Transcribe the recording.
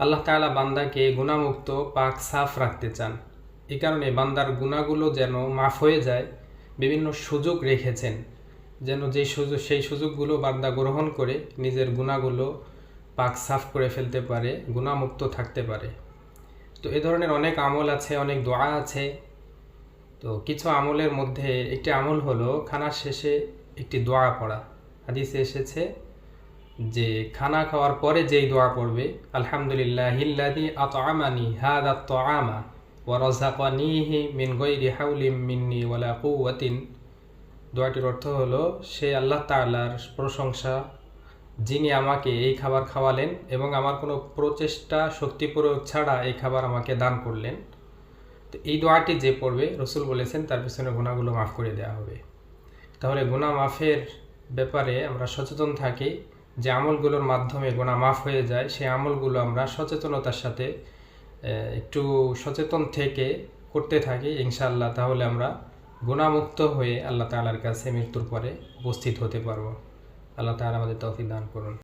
আল্লাহ তাআলা বান্দাকে গুণামুক্ত পাক সাফ রাখতে চান। এ কারণে বান্দার গুণাগুলো যেন মাফ হয়ে যায়, বিভিন্ন সুযোগ রেখেছেন। যেন যেই সুযোগ, সেই সুযোগগুলো বান্দা গ্রহণ করে নিজের গুণাগুলো পাক সাফ করে ফেলতে পারে গুণামুক্ত থাকতে পারে। তো এ ধরনের অনেক আমল আছে, অনেক দোয়া আছে। তো কিছু আমলের মধ্যে একটি আমল হলো খানার শেষে একটি দোয়া পড়া। হাদিসে এসেছে যে খানা খাওয়ার পরে যেই দোয়া পড়বে আলহামদুলিল্লাহ হিল্লাদি আতআমানি হাদা আতআমা ওয়া রাযাকানিহি মিন গায়রি হাওলিম মিন্নি ওয়ালা কুওয়াতিন। দোয়াটির অর্থ হলো, সে আল্লাহ তাআলার প্রশংসা, যিনি আমাকে এই খাবার খাওয়ালেন এবং আমার কোনো প্রচেষ্টা শক্তি প্রয়োগ ছাড়া এই খাবার আমাকে দান করলেন। তো এই দোয়াটি যে পড়বে, রসুল বলেছেন, তার পিছনে গুণাগুলো মাফ করে দেওয়া হবে। তাহলে গুণা মাফের ব্যাপারে আমরা সচেতন থাকি। যে আমলগুলোর মাধ্যমে গোনা মাফ হয়ে যায়, সেই আমলগুলো আমরা সচেতনতার সাথে একটু সচেতন থেকে করতে থাকি, ইনশাআল্লাহ, তাহলে আমরা গুণামুক্ত হয়ে আল্লাহ তালার কাছে মৃত্যুর পরে উপস্থিত হতে পারব। আল্লাহ তালা আমাদের তৌফিক দান করুন।